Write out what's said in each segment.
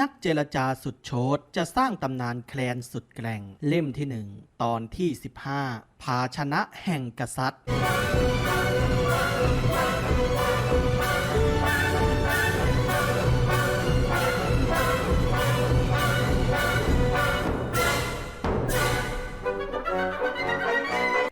นักเจรจาสุดโชดจะสร้างตำนานแคลนสุดแกร่ง เล่มที่หนึ่งตอนที่ 15 ภาชนะแห่งกษัตริย์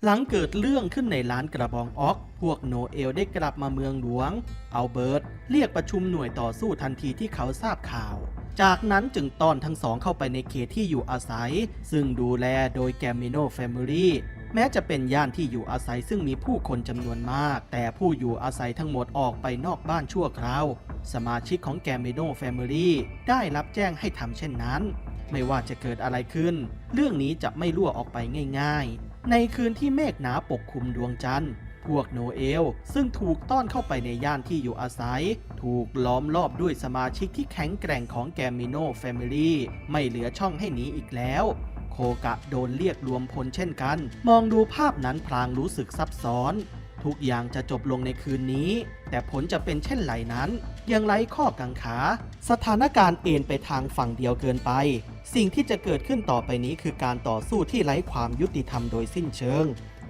หลังเกิดเรื่องขึ้นในร้านกระบองออก พวกโนเอลได้กลับมาเมืองหลวง เอาเบิร์ตเรียกประชุมหน่วยต่อสู้ทันทีที่เขาทราบข่าว จากนั้นจึงต้อนทั้งสองเข้าไปในเขตที่อยู่อาศัย ซึ่งดูแลโดยแกมิโนแฟมิลี่แม้จะเป็นย่านที่อยู่อาศัยซึ่งมีผู้คนจำนวนมาก แต่ผู้อยู่อาศัยทั้งหมดออกไปนอกบ้านชั่วคราว สมาชิกของแกมิโนแฟมิลี่ได้รับแจ้งให้ทำเช่นนั้น ไม่ว่าจะเกิดอะไรขึ้น เรื่องนี้จะไม่รั่วออกไปง่าย ๆ ในคืนที่เมฆหนาปกคลุมดวงจันทร์ พวกโนเอล ซึ่งถูกต้อนเข้าไปในย่านที่อยู่อาศัย ถูกล้อมรอบด้วยสมาชิกที่แข็งแกร่งของแกมิโนแฟมิลี่ไม่เหลือช่องให้หนีอีกแล้วโคกะโดนเรียกรวมพลเช่นกัน มองดูภาพนั้นพลางรู้สึกซับซ้อน ทุกอย่างจะจบลงในคืนนี้ แต่ผลจะเป็นเช่นไรนั้น ยังไร้ข้อกังขา สถานการณ์เอ็นไปทางฝั่งเดียวเกินไป สิ่งที่จะเกิดขึ้นต่อไปนี้คือการต่อสู้ที่ไร้ความยุติธรรมโดยสิ้นเชิง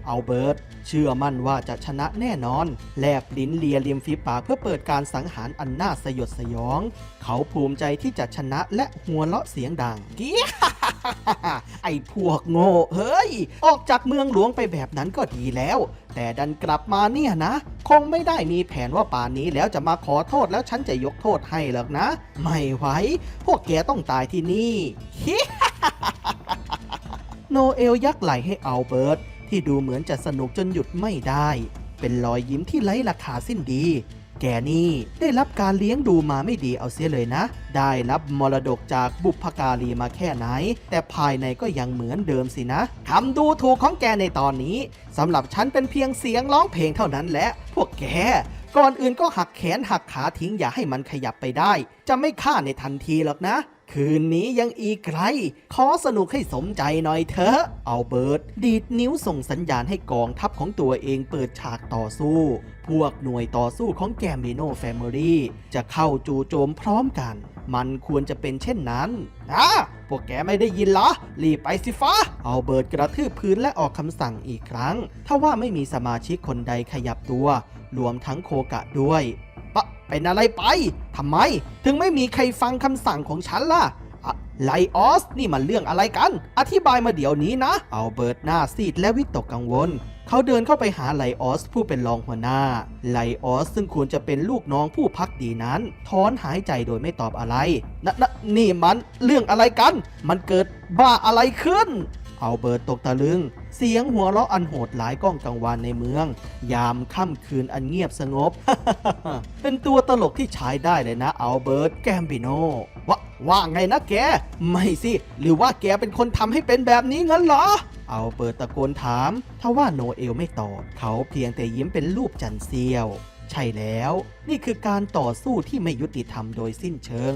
เอาเบิร์ตเชื่อมั่นว่าจะชนะแน่นอน แลบลิ้นเลียริมฝีปากเพื่อเปิดการสังหารอันน่าสยดสยอง เขาภูมิใจที่จะชนะและหัวเราะเสียงดังเกี้ย ไอ้พวกโง่เฮ้ย ออกจากเมืองหลวงไปแบบนั้นก็ดีแล้ว แต่ดันกลับมาเนี่ยนะ คงไม่ได้มีแผนว่าป่านนี้แล้วจะมาขอโทษแล้วฉันจะยกโทษให้หรอกนะ ไม่ไหวพวกแกต้องตายที่นี่โนเอลยักไหลให้อัลเบิร์ตที่ดูเหมือนจะสนุกจนหยุดไม่ได้ เป็นรอยยิ้มที่ไร้ราคาสิ้นดี แกนี่ได้รับการเลี้ยงดูมาไม่ดีเอาเสียเลยนะ ได้รับมรดกจากบุพการีมาแค่ไหน แต่ภายในก็ยังเหมือนเดิมสินะคำดูถูกของแกในตอนนี้สำหรับฉันเป็นเพียงเสียงร้องเพลงเท่านั้นแหละ พวกแกก่อนอื่นก็หักแขนหักขาทิ้งอย่าให้มันขยับไปได้ จะไม่ฆ่าในทันทีหรอกนะ คืนนี้ยังอีกไกลขอสนุกให้สมใจหน่อยเถอะเอาเบิร์ตดีดนิ้วส่งสัญญาณให้กองทัพของตัวเองเปิดฉากต่อสู้ พวกหน่วยต่อสู้ของแกม b โนแฟมิลี่จะเข้าจู่โจมพร้อมกัน มันควรจะเป็นเช่นนั้นอะพวกแกไม่ได้ยินเหรอ รีบไปสิฟ้า เอาเบิร์ตกระทืบพื้นและออกคำสั่งอีกครั้ง ถ้าว่าไม่มีสมาชิกคนใดขยับตัว รวมทั้งโคกะด้วย เป็นอะไรไป ทำไม ถึงไม่มีใครฟังคำสั่งของฉันล่ะอะไลออส นี่มันเรื่องอะไรกัน อธิบายมาเดี๋ยวนี้นะ เอาเบิร์ตหน้าซีดและวิตกกังวล เขาเดินเข้าไปหาไลออสผู้เป็นรองหัวหน้า ไลออสซึ่งควรจะเป็นลูกน้องผู้พักดีนั้นถอนหายใจโดยไม่ตอบอะไรนะนะนี่มันเรื่องอะไรกัน มันเกิดบ้าอะไรขึ้น เอาเบิร์ตตกตะลึง เสียงหัวเราะอันโหดหลายก้องกังวานในเมือง ยามค่ำคืนอันเงียบสงบ เป็นตัวตลกที่ใช้ได้เลยนะอัลเบิร์ตแกมบิโนว่าว่าไงนะแก ไม่สิ หรือว่าแกเป็นคนทำให้เป็นแบบนี้งั้นเหรอเอาเปิดตะโกนถามทว่าโนเอลไม่ตอบเขาเพียงแต่ยิ้มเป็นรูปจันเซียว ใช่แล้ว นี่คือการต่อสู้ที่ไม่ยุติธรรมโดยสิ้นเชิง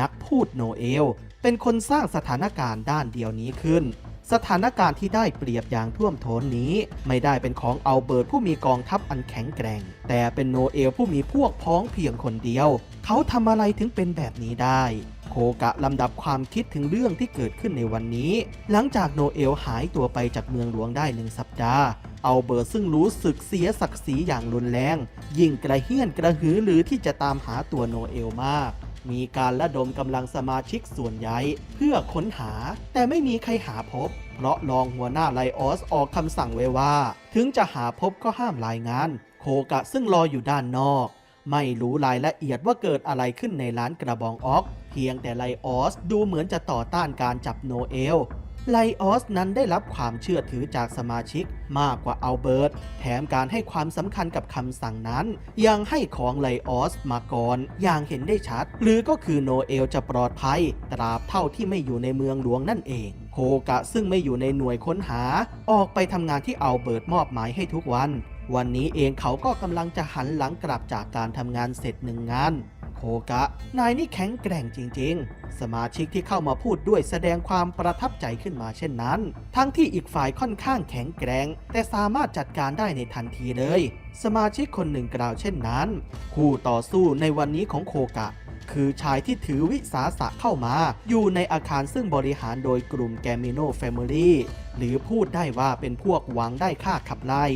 นักพูดโนเอล เป็นคนสร้างสถานการณ์ด้านเดียวนี้ขึ้น สถานการณ์ที่ได้เปรียบอย่างท่วมท้นนี้ ไม่ได้เป็นของอัลเบิร์ตผู้มีกองทัพอันแข็งแกร่ง แต่เป็นโนเอลผู้มีพวกพ้องเพียงคนเดียว เขาทำอะไรถึงเป็นแบบนี้ได้ โคกะลำดับความคิดถึงเรื่องที่เกิดขึ้นในวันนี้ หลังจากโนเอลหายตัวไปจากเมืองหลวงได้หนึ่งสัปดาห์อัลเบิร์ตซึ่งรู้สึกเสียศักดิ์ศรีอย่างรุนแรง ยิ่งกระเฮี้ยนกระหือหรือที่จะตามหาตัวโนเอลมาก มีการระดมกำลังสมาชิกส่วนใหญ่เพื่อค้นหา แต่ไม่มีใครหาพบ เพราะรองหัวหน้าไลออสออกคำสั่งไว้ว่า ถึงจะหาพบก็ห้ามรายงาน โคกะซึ่งรออยู่ด้านนอก ไม่รู้รายละเอียดว่าเกิดอะไรขึ้นในร้านกระบองออก เพียงแต่ไลออสดูเหมือนจะต่อต้านการจับโนเอล ไลออสนั้นได้รับความเชื่อถือจากสมาชิกมากกว่าอัลเบิร์ต แถมการให้ความสำคัญกับคำสั่งนั้น ยังให้ของไลออสมาก่อน อย่างเห็นได้ชัด หรือก็คือโนเอลจะปลอดภัย ตราบเท่าที่ไม่อยู่ในเมืองหลวงนั่นเองโคกะซึ่งไม่อยู่ในหน่วยค้นหา ออกไปทำงานที่อัลเบิร์ตมอบหมายให้ทุกวัน วันนี้เองเขาก็กำลังจะหันหลังกลับจากการทำงานเสร็จหนึ่งงาน โคกะ นายนี่แข็งแกร่งจริง ๆ สมาชิกที่เข้ามาพูดด้วยแสดงความประทับใจขึ้นมาเช่นนั้น ทั้งที่อีกฝ่ายค่อนข้างแข็งแกร่งแต่สามารถจัดการได้ในทันทีเลย สมาชิกคนหนึ่งกล่าวเช่นนั้น คู่ต่อสู้ในวันนี้ของโคกะคือชายที่ถือวิสาสะเข้ามา อยู่ในอาคารซึ่งบริหารโดยกลุ่มแกมิโนแฟมิลี่หรือพูดได้ว่าเป็นพวกหวังได้ค่าขับไล่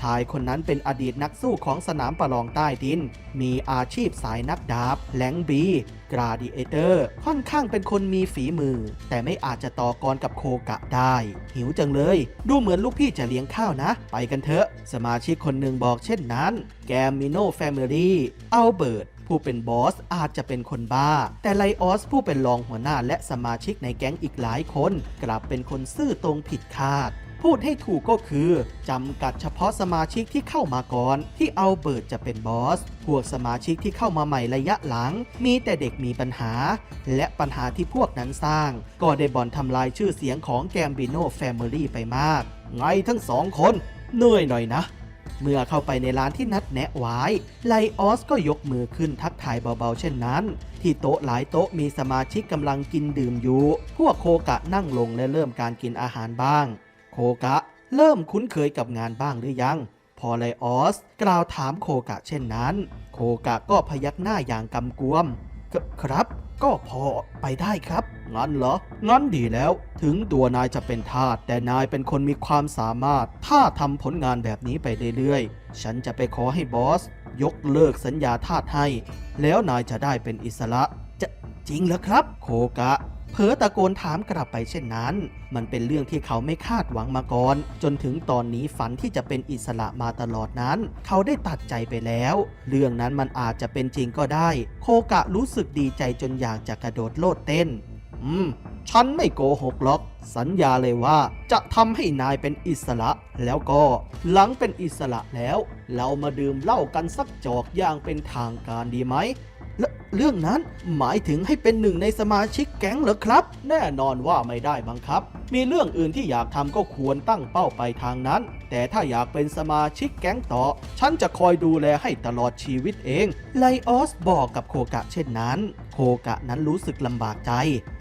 ชายคนนั้นเป็นอดีตนักสู้ของสนามประลองใต้ดิน มีอาชีพสายนักดาบ แหลงบี กราดิเอเตอร์ ค่อนข้างเป็นคนมีฝีมือ แต่ไม่อาจจะต่อกรกับโคกะได้ หิวจังเลย ดูเหมือนลูกพี่จะเลี้ยงข้าวนะ ไปกันเถอะ สมาชิกคนหนึ่งบอกเช่นนั้น แกมมิโนแฟมิลี่อัลเบิร์ตผู้เป็นบอสอาจจะเป็นคนบ้า แต่ไลออสผู้เป็นรองหัวหน้าและสมาชิกในแก๊งอีกหลายคน กลับเป็นคนซื่อตรงผิดคาด พูดให้ถูกก็คือจำกัดเฉพาะสมาชิกที่เข้ามาก่อน ที่เอัลเบิร์ตจะเป็นบอส พวกสมาชิกที่เข้ามาใหม่ระยะหลัง มีแต่เด็กมีปัญหา และปัญหาที่พวกนั้นสร้าง ก็ได้บ่อนทำลายชื่อเสียงของแกมบิโนแฟมิลี่ไปมาก ไงทั้งสองคนเหนื่อยหน่อยนะ เมื่อเข้าไปในร้านที่นัดแนะไว้ไลออสก็ยกมือขึ้นทักทายเบาๆ เช่นนั้น ที่โต๊ะหลายโต๊ะมีสมาชิกกำลังกินดื่มอยู่ พวกโคกะนั่งลงและเริ่มการกินอาหารบ้าง กะ เริ่มคุ้นเคยกับงานบ้างหรือยัง พอไลออส กล่าวถามโคกะเช่นนั้น โคกะก็พยักหน้าอย่างกำกวมคครับ ก็พอไปได้ครับ งั้นเหรอ งั้นดีแล้ว ถึงตัวนายจะเป็นทาสแต่นายเป็นคนมีความสามารถ ถ้าทำผลงานแบบนี้ไปเรื่อยๆ ฉันจะไปขอให้บอส ยกเลิกสัญญาทาสให้ แล้วนายจะได้เป็นอิสระ จะจริงเหรอครับ โคกะ เผลอตะโกนถามกลับไปเช่นนั้น มันเป็นเรื่องที่เขาไม่คาดหวังมาก่อน จนถึงตอนนี้ฝันที่จะเป็นอิสระมาตลอดนั้น เขาได้ตัดใจไปแล้ว เรื่องนั้นมันอาจจะเป็นจริงก็ได้ โคกะรู้สึกดีใจจนอยากจะกระโดดโลดเต้น อืม ฉันไม่โกหกหรอก สัญญาเลยว่าจะทำให้นายเป็นอิสระแล้วก็ หลังเป็นอิสระแล้ว เรามาดื่มเหล้ากันสักจอกอย่างเป็นทางการดีไหม เรื่องนั้นหมายถึงให้เป็นหนึ่งในสมาชิกแก๊งเหรอครับ แน่นอนว่าไม่ได้บังคับ มีเรื่องอื่นที่อยากทำก็ควรตั้งเป้าไปทางนั้น แต่ถ้าอยากเป็นสมาชิกแก๊งต่อ ฉันจะคอยดูแลให้ตลอดชีวิตเอง ไลออสบอกกับโคกะเช่นนั้น กะนั้นรู้สึกลำบากใจ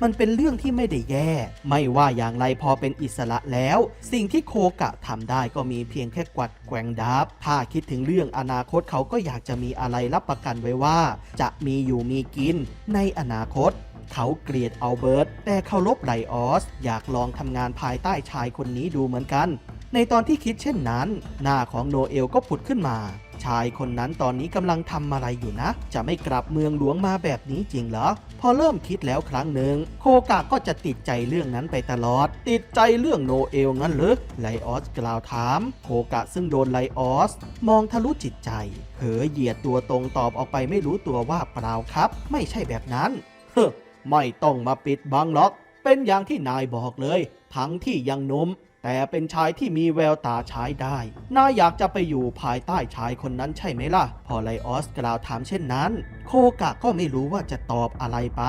มันเป็นเรื่องที่ไม่ได้แย่ ไม่ว่าอย่างไรพอเป็นอิสระแล้ว สิ่งที่โคกะทำได้ก็มีเพียงแค่กวัดแกว่งดาบถ้าคิดถึงเรื่องอนาคตเขาก็อยากจะมีอะไรรับประกันไว้ว่า จะมีอยู่มีกินในอนาคตเขาเกลียดอัลเบิร์ตแต่เคารพไลออส อยากลองทำงานภายใต้ชายคนนี้ดูเหมือนกัน ในตอนที่คิดเช่นนั้น หน้าของโนเอลก็ผุดขึ้นมา ชายคนนั้นตอนนี้กำลังทำอะไรอยู่นะ จะไม่กลับเมืองหลวงมาแบบนี้จริงเหรอ พอเริ่มคิดแล้วครั้งหนึ่งโคกะก็จะติดใจเรื่องนั้นไปตลอด ติดใจเรื่องโนเอลงั้นหรือไลออสกล่าวถาม โคกะซึ่งโดนไลออส มองทะลุจิตใจเผลอเหยียดตัวตรงตอบออกไปไม่รู้ตัวว่าเปล่าครับ ไม่ใช่แบบนั้นเฮ้อไม่ต้องมาปิดบังหรอก เป็นอย่างที่นายบอกเลย ทั้งที่ยังหนม แต่เป็นชายที่มีแววตาใช้ได้นายอยากจะไปอยู่ภายใต้ชายคนนั้นใช่ไหมล่ะ พอไลออสกล่าวถามเช่นนั้น โคกะก็ไม่รู้ว่าจะตอบอะไรไป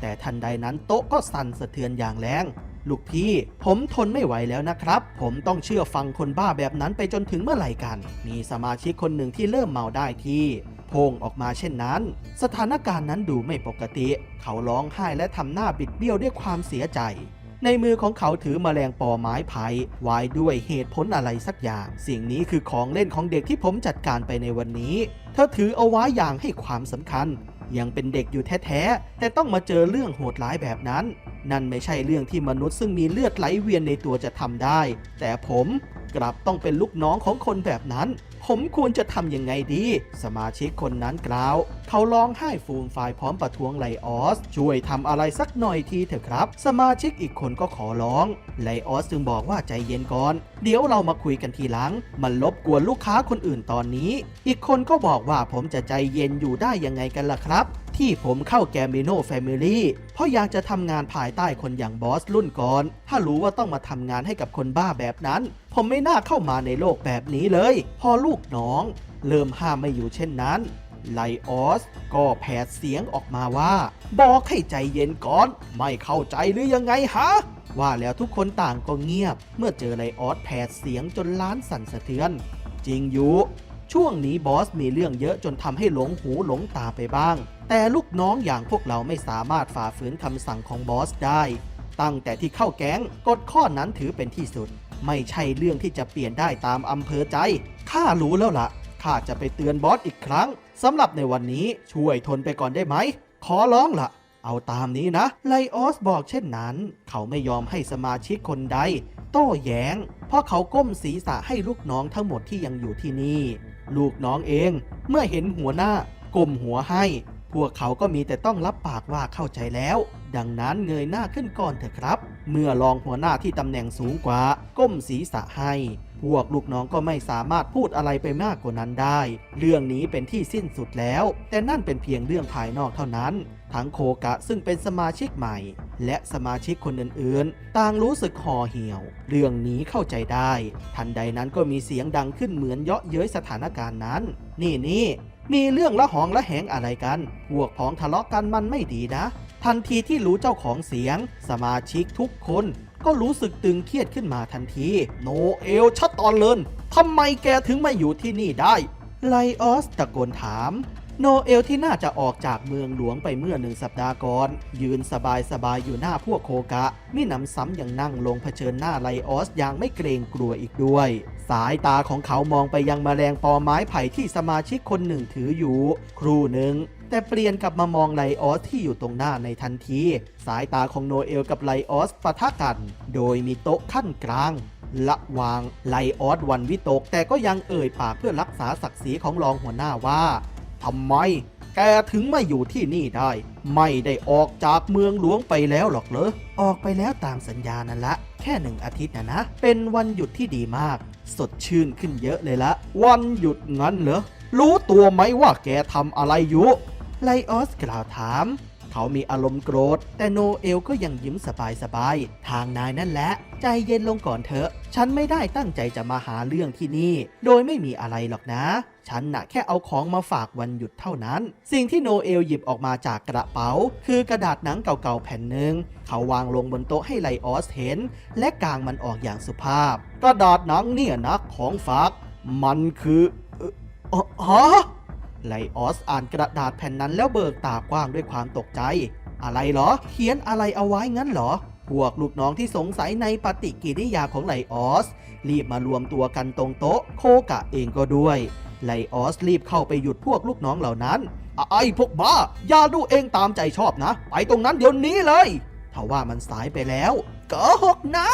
แต่ทันใดนั้นโต๊ะก็สั่นสะเทือนอย่างแรงลูกพี่ ผมทนไม่ไหวแล้วนะครับ ผมต้องเชื่อฟังคนบ้าแบบนั้นไปจนถึงเมื่อไหร่กัน มีสมาชิกคนหนึ่งที่เริ่มเมาได้ที่โพงออกมาเช่นนั้น สถานการณ์นั้นดูไม่ปกติ เขาร้องไห้และทำหน้าบิดเบี้ยวด้วยความเสียใจ ในมือของเขาถือมแมลงปอไม้ไผ่ไว้ด้วยเหตุผลอะไรสักอย่าง สิ่งนี้คือของเล่นของเด็กที่ผมจัดการไปในวันนี้เธอถือเอาไว้อย่างให้ความสำคัญ ยังเป็นเด็กอยู่แท้ๆแต่ต้องมาเจอเรื่องโหดร้ายแบบนั้น นั่นไม่ใช่เรื่องที่มนุษย์ซึ่งมีเลือดไหลเวียนในตัวจะทำได้ แต่ผม กลับต้องเป็นลูกน้องของคนแบบนั้น ผมควรจะทำยังไงดี สมาชิกคนนั้นกล่าว เขาร้องไห้ฟูมฟายพร้อมประท้วงไลออส ช่วยทำอะไรสักหน่อยทีเถอะครับ สมาชิกอีกคนก็ขอร้อง ไลออสจึงบอกว่าใจเย็นก่อน เดี๋ยวเรามาคุยกันทีหลัง มันลบกวนลูกค้าคนอื่นตอนนี้ อีกคนก็บอกว่าผมจะใจเย็นอยู่ได้ยังไงกันล่ะครับ ที่ผมเข้าแกม i โนแฟมิลี่เพราะอยากจะทำงานภายใต้คนอย่างบอสรุ่นก่อน ถ้ารู้ว่าต้องมาทำงานให้กับคนบ้าแบบนั้น ผมไม่น่าเข้ามาในโลกแบบนี้เลย พอลูกน้อง เริ่มห้ามไม่อยู่เช่นนั้นไลออสก็แผดเสียงออกมาว่า บอกให้ใจเย็นก่อน ไม่เข้าใจหรือยังไงฮะ ว่าแล้วทุกคนต่างก็เงียบ เมื่อเจอไลออสแผดเสียงจนล้านสั่นสะเทือน จริงอยู่ ช่วงนี้บอสมีเรื่องเยอะจนทำให้หลงหูหลงตาไปบ้าง แต่ลูกน้องอย่างพวกเราไม่สามารถฝ่าฝืนคำสั่งของบอสได้ ตั้งแต่ที่เข้าแก๊งกฎข้อนั้นถือเป็นที่สุด ไม่ใช่เรื่องที่จะเปลี่ยนได้ตามอำเภอใจ ข้ารู้แล้วล่ะ ข้าจะไปเตือนบอสอีกครั้งสำหรับในวันนี้ช่วยทนไปก่อนได้ไหม ขอร้องละเอาตามนี้นะไลออสบอกเช่นนั้น เขาไม่ยอมให้สมาชิกคนใด โต้แย้ง เพราะเขาก้มศีรษะให้ลูกน้องทั้งหมดที่ยังอยู่ที่นี่ ลูกน้องเองเมื่อเห็นหัวหน้าก้มหัวให้ พวกเขาก็มีแต่ต้องรับปากว่าเข้าใจแล้ว ดังนั้นเงยหน้าขึ้นก่อนเถอะครับ เมื่อรองหัวหน้าที่ตำแหน่งสูงกว่า ก้มศีรษะให้ พวกลูกน้องก็ไม่สามารถพูดอะไรไปมากกว่านั้นได้ เรื่องนี้เป็นที่สิ้นสุดแล้ว แต่นั่นเป็นเพียงเรื่องภายนอกเท่านั้น ทั้งโคกะซึ่งเป็นสมาชิกใหม่ และสมาชิกคนอื่นๆ ต่างรู้สึกห่อเหี่ยว เรื่องนี้เข้าใจได้ ทันใดนั้นก็มีเสียงดังขึ้นเหมือนเยาะเย้ยสถานการณ์นั้น นี่นี่มีเรื่องละหองละแหงอะไรกันพวกพ้องทะเลาะกันมันไม่ดีนะ ทันทีที่รู้เจ้าของเสียง สมาชิกทุกคนก็รู้สึกตึงเครียดขึ้นมาทันที โนเอลชัดตอนเลินทำไมแกถึงมาอยู่ที่นี่ได้ ไลออสตะโกนถาม โนเอลที่น่าจะออกจากเมืองหลวงไปเมื่อหนึ่งสัปดาห์ก่อน ยืนสบายสบายๆอยู่หน้าพวกโคกะมิหนำซ้ำยังนั่งลงเผชิญหน้าไลออสอย่างไม่เกรงกลัวอีกด้วย สายตาของเขามองไปยังแมลงปอไม้ไผ่ที่สมาชิกคนหนึ่งถืออยู่ ครู่หนึ่งแต่เปลี่ยนกลับมามองไลออสที่อยู่ตรงหน้าในทันที สายตาของโนเอลกับไลออสปะทะกัน โดยมีโต๊ะขั้นกลางละวางไลออสวันวิตก แต่ก็ยังเอ่ยปากเพื่อรักษาศักดิ์ศรีของรองหัวหน้าว่า ทำไม แกถึงมาอยู่ที่นี่ได้ ไม่ได้ออกจากเมืองหลวงไปแล้วหรอกเหรอ ออกไปแล้วตามสัญญานั่นละ แค่หนึ่งอาทิตย์นะนะ เป็นวันหยุดที่ดีมาก สดชื่นขึ้นเยอะเลยละ วันหยุดงั้นเหรอ รู้ตัวไหมว่าแกทำอะไรอยู่ ไลออสกล่าวถาม เขามีอารมณ์โกรธ แต่โนเอลก็ยังยิ้มสบายๆ ทางนายนั่นแหละ ใจเย็นลงก่อนเถอะ ฉันไม่ได้ตั้งใจจะมาหาเรื่องที่นี่ โดยไม่มีอะไรหรอกนะ ฉันน่ะแค่เอาของมาฝากวันหยุดเท่านั้น สิ่งที่โนเอลหยิบออกมาจากกระเป๋า คือกระดาษหนังเก่าๆแผ่นหนึ่ง เขาวางลงบนโต๊ะให้ไลออสเห็น และกางมันออกอย่างสุภาพ กระดาษหนังเนี่ยนะของฝาก มันคืออ๋อฮะ ไลออสอ่านกระดาษแผ่นนั้นแล้วเบิกตากว้างด้วยความตกใจ อะไรเหรอ เขียนอะไรเอาไว้งั้นเหรอ พวกลูกน้องที่สงสัยในปฏิกิริยาของไลออส รีบมารวมตัวกันตรงโต๊ะ โคกะเองก็ด้วยไลออสรีบเข้าไปหยุดพวกลูกน้องเหล่านั้นไอ้พวกบ้า อย่าดูเองตามใจชอบนะ ไปตรงนั้นเดี๋ยวนี้เลยทว่ามันสายไปแล้วก็หกนะ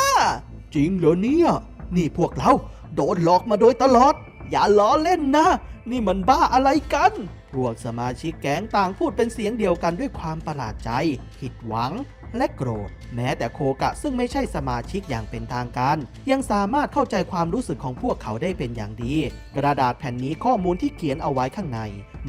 จริงเหรอเนี่ย นี่พวกเรา โดนหลอกมาโดยตลอด อย่าล้อเล่นนะ นี่มันบ้าอะไรกัน พวกสมาชิกแก๊งต่างพูดเป็นเสียงเดียวกันด้วยความประหลาดใจ ผิดหวังและโกรธ แม้แต่โคกะซึ่งไม่ใช่สมาชิกอย่างเป็นทางการ ยังสามารถเข้าใจความรู้สึกของพวกเขาได้เป็นอย่างดี กระดาษแผ่นนี้ข้อมูลที่เขียนเอาไว้ข้างใน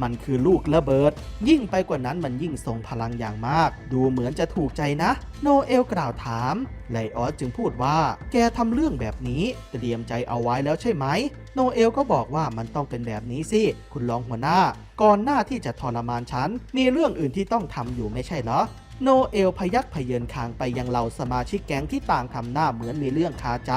มันคือลูกระเบิด ยิ่งไปกว่านั้นมันยิ่งทรงพลังอย่างมาก ดูเหมือนจะถูกใจนะ โนเอลกล่าวถามไลออสจึงพูดว่า แกทำเรื่องแบบนี้ เตรียมใจเอาไว้แล้วใช่ไหม โนเอลก็บอกว่ามันต้องเป็นแบบนี้สิ คุณรองหัวหน้า ก่อนหน้าที่จะทรมานฉัน มีเรื่องอื่นที่ต้องทำอยู่ไม่ใช่เหรอโนเอลพยักพเยินคางไปยังเหล่าสมาชิกแก๊งที่ต่างทำหน้าเหมือนมีเรื่องคาใจ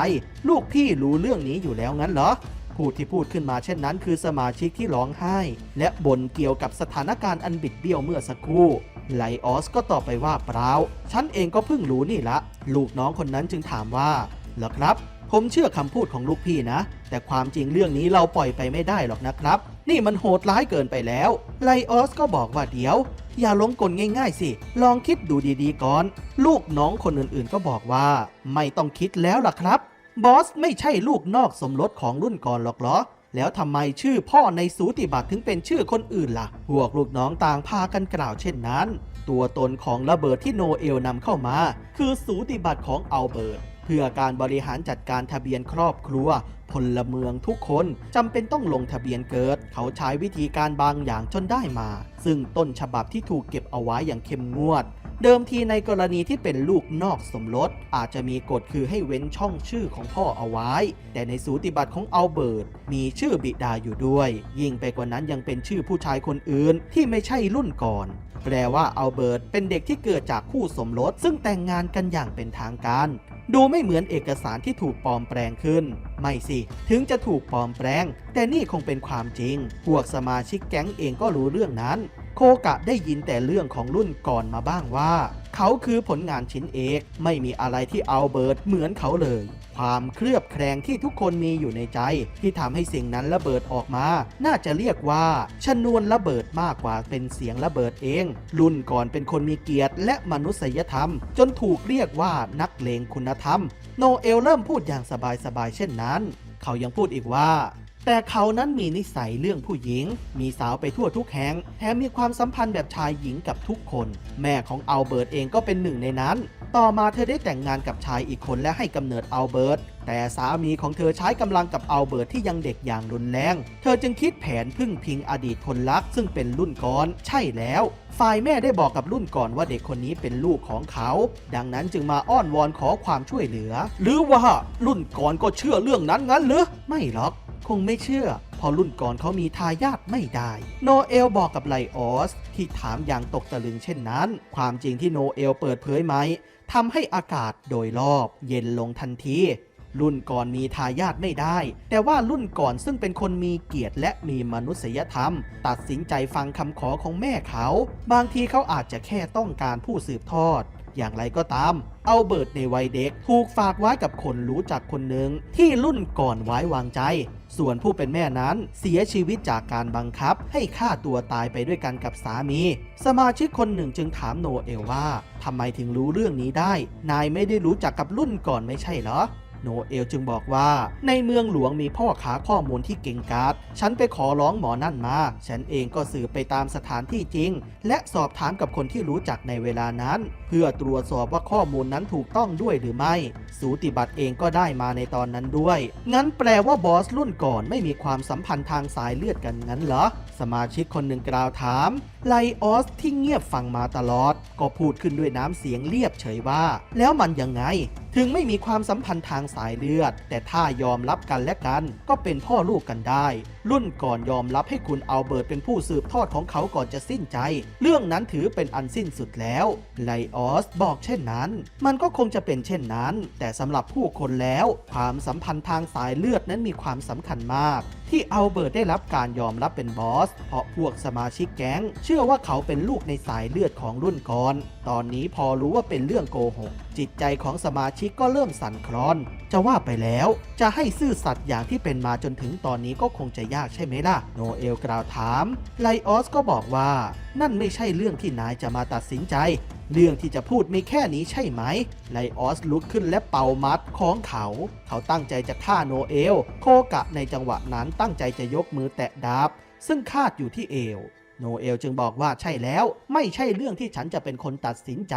ลูกพี่รู้เรื่องนี้อยู่แล้วงั้นเหรอผู้ที่พูดขึ้นมาเช่นนั้นคือสมาชิกที่ร้องไห้ และบ่นเกี่ยวกับสถานการณ์อันบิดเบี้ยวเมื่อสักครู่ไลออสก็ตอบไปว่าเปล่าฉันเองก็เพิ่งรู้นี่ละ ลูกน้องคนนั้นจึงถามว่าเหรอครับ ผมเชื่อคำพูดของลูกพี่นะ แต่ความจริงเรื่องนี้เราปล่อยไปไม่ได้หรอกนะครับ นี่มันโหดร้ายเกินไปแล้ว ไลออสก็บอกว่าเดี๋ยว อย่าลงกลง่ายๆสิ ลองคิดดูดีๆก่อน ลูกน้องคนอื่นๆก็บอกว่า ไม่ต้องคิดแล้วล่ะครับ บอสไม่ใช่ลูกนอกสมรสของรุ่นก่อนหรอกเหรอ แล้วทำไมชื่อพ่อในสูติบัตรถึงเป็นชื่อคนอื่นล่ะ พวกลูกน้องต่างพากันกล่าวเช่นนั้น ตัวตนของระเบิดที่โนเอลนำเข้ามา คือสูติบัตรของอัลเบิร์ต เพื่อการบริหารจัดการทะเบียนครอบครัวพลเมืองทุกคนจำเป็นต้องลงทะเบียนเกิด เขาใช้วิธีการบางอย่างจนได้มา ซึ่งต้นฉบับที่ถูกเก็บเอาไว้อย่างเข้มงวด เดิมทีในกรณีที่เป็นลูกนอกสมรส อาจจะมีกฎคือให้เว้นช่องชื่อของพ่อเอาไว้ แต่ในสูติบัตรของอัลเบิร์ตมีชื่อบิดาอยู่ด้วย ยิ่งไปกว่านั้นยังเป็นชื่อผู้ชายคนอื่นที่ไม่ใช่รุ่นก่อน แปลว่าอัลเบิร์ตเป็นเด็กที่เกิดจากคู่สมรส ซึ่งแต่งงานกันอย่างเป็นทางการ ดูไม่เหมือนเอกสารที่ถูกปลอมแปลงขึ้น ไม่สิ ถึงจะถูกปลอมแปลง แต่นี่คงเป็นความจริง พวกสมาชิกแก๊งเองก็รู้เรื่องนั้น โคกะได้ยินแต่เรื่องของรุ่นก่อนมาบ้างว่า เขาคือผลงานชิ้นเอก ไม่มีอะไรที่อัลเบิร์ตเหมือนเขาเลย ความเคลือบแคลงที่ทุกคนมีอยู่ในใจ ที่ทำให้สิ่งนั้นระเบิดออกมา น่าจะเรียกว่า ชนวนระเบิดมากกว่าเป็นเสียงระเบิดเอง รุ่นก่อนเป็นคนมีเกียรติและมนุษยธรรม จนถูกเรียกว่านักเลงคุณธรรม โนเอลเริ่มพูดอย่างสบายๆเช่นนั้น เขายังพูดอีกว่า แต่เขานั้นมีนิสัยเรื่องผู้หญิง มีสาวไปทั่วทุกแห่งแถมมีความสัมพันธ์แบบชายหญิงกับทุกคน แม่ของอัลเบิร์ตเองก็เป็นหนึ่งในนั้น ต่อมาเธอได้แต่งงานกับชายอีกคนและให้กำเนิดอัลเบิร์ตแต่สามีของเธอใช้กำลังกับอัลเบิร์ตที่ยังเด็กอย่างรุนแรง เธอจึงคิดแผนพึ่งพิงอดีตคนรักซึ่งเป็นรุ่นก่อน ใช่แล้ว ฝ่ายแม่ได้บอกกับรุ่นก่อนว่าเด็กคนนี้เป็นลูกของเขา ดังนั้นจึงมาอ้อนวอนขอความช่วยเหลือ หรือว่ารุ่นก่อนก็เชื่อเรื่องนั้นงั้นหรือไม่หรอก คงไม่เชื่อเพอรุ่นก่อนเขามีทายาทไม่ได้ โนเอลบอกกับไลออส ที่ถามอย่างตกตะลึงเช่นนั้น ความจริงที่โนเอลเปิดเผยไหมทำให้อากาศโดยรอบเย็นลงทันทีรุ่นก่อนมีทายาทไม่ได้ แต่ว่ารุ่นก่อนซึ่งเป็นคนมีเกียรติและมีมนุษยธรรม ตัดสินใจฟังคำขอของแม่เขา บางทีเขาอาจจะแค่ต้องการผู้สืบทอด อย่างไรก็ตาม เอาเบิร์ตในวัยเด็ก ถูกฝากไว้กับคนรู้จักคนหนึ่งที่รุ่นก่อนไว้วางใจ ส่วนผู้เป็นแม่นั้นเสียชีวิตจากการบังคับ ให้ฆ่าตัวตายไปด้วยกันกับสามี สมาชิกคนหนึ่งจึงถามโนเอลว่าทำไมถึงรู้เรื่องนี้ได้ นายไม่ได้รู้จักกับรุ่นก่อนไม่ใช่เหรอ โนเอลจึงบอกว่า ในเมืองหลวงมีพ่อค้าข้อมูลที่เก่งกาจฉันไปขอร้องหมอนั่นมา ฉันเองก็สืบไปตามสถานที่จริง และสอบถามกับคนที่รู้จักในเวลานั้น เพื่อตรวจสอบว่าข้อมูลนั้นถูกต้องด้วยหรือไม่ สูติบัตรเองก็ได้มาในตอนนั้นด้วย งั้นแปลว่าบอสรุ่นก่อนไม่มีความสัมพันธ์ทางสายเลือดกันงั้นเหรอ สมาชิกคนหนึ่งกล่าวถามไลออสที่เงียบฟังมาตลอด ก็พูดขึ้นด้วยน้ำเสียงเรียบเฉยว่า แล้วมันยังไง ถึงไม่มีความสัมพันธ์ทางสายเลือด แต่ถ้ายอมรับกันและกัน ก็เป็นพ่อลูกกันได้ รุ่นก่อนยอมรับให้คุณเอาเบิร์ตเป็นผู้สืบทอดของเขาก่อนจะสิ้นใจ เรื่องนั้นถือเป็นอันสิ้นสุดแล้วไลออสบอกเช่นนั้น มันก็คงจะเป็นเช่นนั้น แต่สำหรับผู้คนแล้ว ความสัมพันธ์ทางสายเลือดนั้นมีความสำคัญมากที่เอัลเบิร์ตได้รับการยอมรับเป็นบอส เพราะพวกสมาชิกแก๊ง เชื่อว่าเขาเป็นลูกในสายเลือดของรุ่นก่อน ตอนนี้พอรู้ว่าเป็นเรื่องโกหก จิตใจของสมาชิกก็เริ่มสั่นคลอน จะว่าไปแล้ว จะให้ซื่อสัตย์อย่างที่เป็นมาจนถึงตอนนี้ก็คงจะยากใช่ไหมล่ะ โนเอลกล่าวถาม ไลออสก็บอกว่า นั่นไม่ใช่เรื่องที่นายจะมาตัดสินใจเรื่องที่จะพูดมีแค่นี้ใช่ไหม ไลออสลุกขึ้นและเป่ามัดของเขา เขาตั้งใจจะฆ่าโนเอล โคกะในจังหวะนั้นตั้งใจจะยกมือแตะดาบ ซึ่งคาดอยู่ที่เอว โนเอลจึงบอกว่าใช่แล้ว ไม่ใช่เรื่องที่ฉันจะเป็นคนตัดสินใจ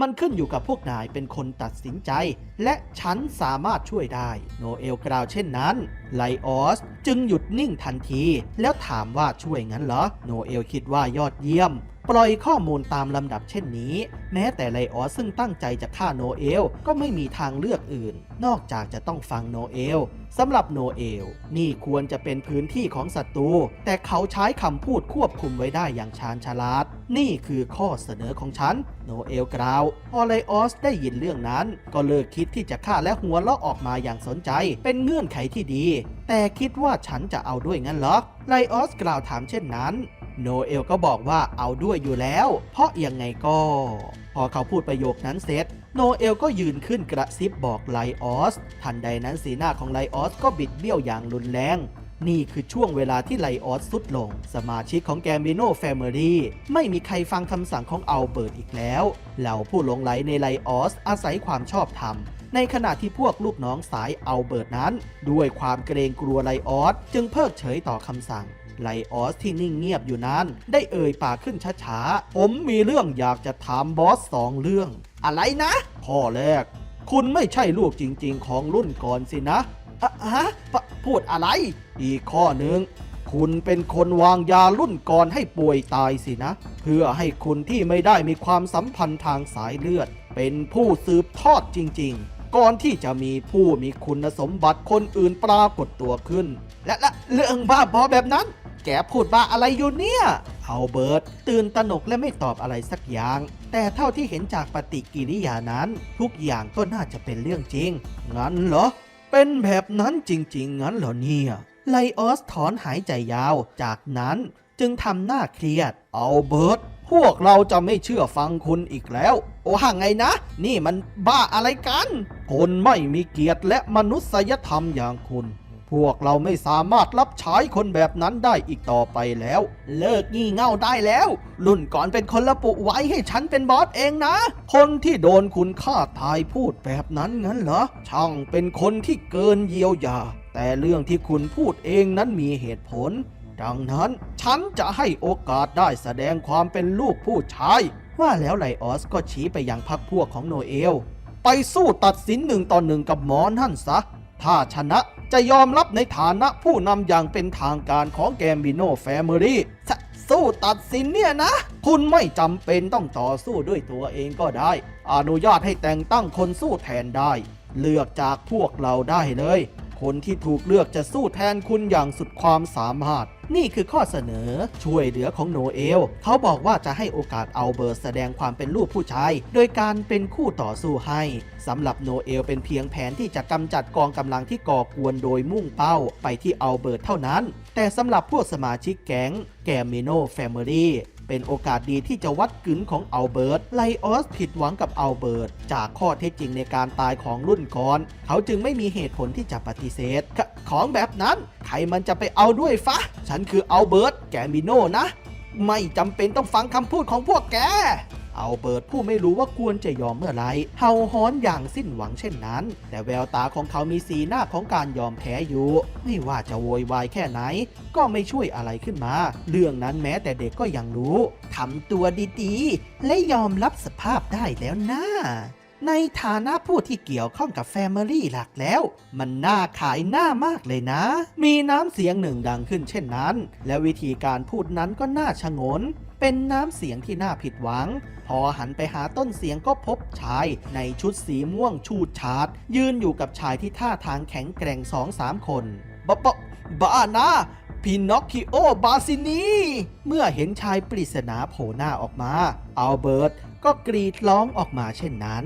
มันขึ้นอยู่กับพวกนายเป็นคนตัดสินใจ และฉันสามารถช่วยได้ โนเอลกล่าวเช่นนั้น ไลออสจึงหยุดนิ่งทันที แล้วถามว่าช่วยงั้นเหรอ โนเอลคิดว่ายอดเยี่ยม ปล่อยข้อมูลตามลำดับเช่นนี้ แม้แต่ไลออสซึ่งตั้งใจจะฆ่าโนเอล ก็ไม่มีทางเลือกอื่น นอกจากจะต้องฟังโนเอลสำหรับโนเอล นี่ควรจะเป็นพื้นที่ของศัตรู แต่เขาใช้คำพูดควบคุมไว้ได้อย่างชาญฉลาด นี่คือข้อเสนอของฉัน โนเอลกล่าวพอไลออสได้ยินเรื่องนั้น ก็เลิกคิดที่จะฆ่าและหัวเราะออกมาอย่างสนใจ เป็นเงื่อนไขที่ดี แต่คิดว่าฉันจะเอาด้วยงั้นเหรอไลออสกล่าวถามเช่นนั้น โนเอลก็บอกว่าเอาด้วยอยู่แล้ว เพราะยังไงก็ พอเขาพูดประโยคนั้นเสร็จ โนเอลก็ยืนขึ้นกระซิบบอกไลออส ทันใดนั้นสีหน้าของไลออสก็บิดเบี้ยวอย่างรุนแรง นี่คือช่วงเวลาที่ไลออสสุดลง สมาชิกของแกมบิโนแฟมิลี่ไม่มีใครฟังคำสั่งของอัลเบิร์ตอีกแล้ว เหล่าผู้หลงไหลในไลออสอาศัยความชอบธรรมในขณะที่พวกลูกน้องสายอัลเบิร์ตนั้น ด้วยความเกรงกลัวไลออสจึงเพิกเฉยต่อคำสั่ง ไลออสที่นิ่งเงียบอยู่นั้น ได้เอ่ยปากขึ้นช้าๆ ผมมีเรื่องอยากจะถามบอสสองเรื่อง อะไรนะ ข้อแรก คุณไม่ใช่ลูกจริงๆ ของรุ่นก่อนสินะอะฮะพูดอะไร อีกข้อหนึ่งคุณเป็นคนวางยารุ่นก่อนให้ป่วยตายสินะ เพื่อให้คุณที่ไม่ได้มีความสัมพันธ์ทางสายเลือด เป็นผู้สืบทอดจริง ๆ ก่อนที่จะมีผู้มีคุณสมบัติคนอื่นปรากฏตัวขึ้น และละเรื่องบ้าบอแบบนั้น แกพูดบ้าอะไรอยู่เนี่ย เอาเบิร์ตตื่นตระหนกและไม่ตอบอะไรสักอย่าง แต่เท่าที่เห็นจากปฏิกิริยานั้น ทุกอย่างก็น่าจะเป็นเรื่องจริง งั้นเหรอ เป็นแบบนั้นจริง ๆ งั้นเหรอเนี่ยไลออสถอนหายใจยาว จากนั้นจึงทำหน้าเครียด เอาเบิร์ตพวกเราจะไม่เชื่อฟังคุณอีกแล้ว โอ้ห่างไงนะ นี่มันบ้าอะไรกัน คนไม่มีเกียรติและมนุษยธรรมอย่างคุณ พวกเราไม่สามารถรับใช้คนแบบนั้นได้อีกต่อไปแล้ว เลิกงี่เง่าได้แล้ว รุ่นก่อนเป็นคนระปุไว้ให้ฉันเป็นบอสเองนะ คนที่โดนคุณฆ่าตายพูดแบบนั้นงั้นเหรอ ช่างเป็นคนที่เกินเยียวยา แต่เรื่องที่คุณพูดเองนั้นมีเหตุผล ดังนั้นฉันจะให้โอกาสได้แสดงความเป็นลูกผู้ชาย ว่าแล้วไลออสก็ชี้ไปยังพักพวกของโนเอล ไปสู้ตัดสินหนึ่งต่อหนึ่งกับหมอนั่นซะ ถ้าชนะ จะยอมรับในฐานะผู้นำอย่างเป็นทางการของแกมบิโนแฟมิลี่สู้ตัดสินเนี่ยนะ คุณไม่จำเป็นต้องต่อสู้ด้วยตัวเองก็ได้ อนุญาตให้แต่งตั้งคนสู้แทนได้ เลือกจากพวกเราได้เลย คนที่ถูกเลือกจะสู้แทนคุณอย่างสุดความสามารถ นี่คือข้อเสนอ ช่วยเหลือของโนเอล เขาบอกว่าจะให้โอกาสเอัลเบิร์ตแสดงความเป็นลูกผู้ชาย โดยการเป็นคู่ต่อสู้ให้สำหรับโนเอลเป็นเพียงแผนที่จะกำจัดกองกำลังที่ก่อกวนโดยมุ่งเป้าไปที่เอัลเบิร์ตเท่านั้น แต่สำหรับพวกสมาชิกแก๊งแกมิโนแฟมิลี่เป็นโอกาสดีที่จะวัดกึนของอัลเบิร์ต ไลออสผิดหวังกับอัลเบิร์ต จากข้อเท็จจริงในการตายของรุ่นก่อน เขาจึงไม่มีเหตุผลที่จะปฏิเสธขของแบบนั้น ใครมันจะไปเอาด้วยฟะ ฉันคืออัลเบิร์ตแกมิโนนะ ไม่จำเป็นต้องฟังคำพูดของพวกแกอัลเบิร์ตผู้ไม่รู้ว่าควรจะยอมเมื่อไรเห่าฮ้อนอย่างสิ้นหวังเช่นนั้น แต่แววตาของเขามีสีหน้าของการยอมแพ้อยู่ ไม่ว่าจะโวยวายแค่ไหน ก็ไม่ช่วยอะไรขึ้นมา เรื่องนั้นแม้แต่เด็กก็ยังรู้ทำตัวดีๆ และยอมรับสภาพได้แล้วนะ ในฐานะผู้ที่เกี่ยวข้องกับแฟมิลี่หลักแล้ว มันน่าขายหน้ามากเลยนะ มีน้ำเสียงหนึ่งดังขึ้นเช่นนั้น และวิธีการพูดนั้นก็น่าชงน เป็นน้ำเสียงที่น่าผิดหวัง พอหันไปหาต้นเสียงก็พบชาย ในชุดสีม่วงชูดชาดยืนอยู่กับชายที่ท่าทางแข็งแกร่งสองสามคนบบบบ้านะพินอคคิโอบาซินีเมื่อเห็นชายปริศนาโผล่หน้าออกมา อัลเบิร์ตก็กรีดร้องออกมาเช่นนั้น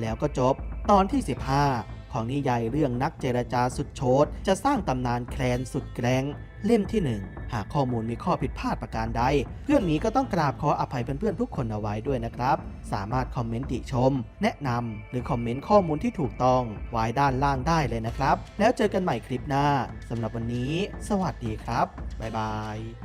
แล้วก็จบ ตอนที่ 15 ของนิยายเรื่องนักเจรจาสุดโชดจะสร้างตำนานแคลนสุดแกร่งเล่มที่ 1 หากข้อมูลมีข้อผิดพลาดประการใด เรื่องนี้ก็ต้องกราบขออภัยเพื่อนๆทุกคนเอาไว้ด้วยนะครับ สามารถคอมเมนต์ติชม แนะนำหรือคอมเมนต์ข้อมูลที่ถูกต้อง ไว้ด้านล่างได้เลยนะครับ แล้วเจอกันใหม่คลิปหน้าสำหรับวันนี้ สวัสดีครับ บ๊ายบาย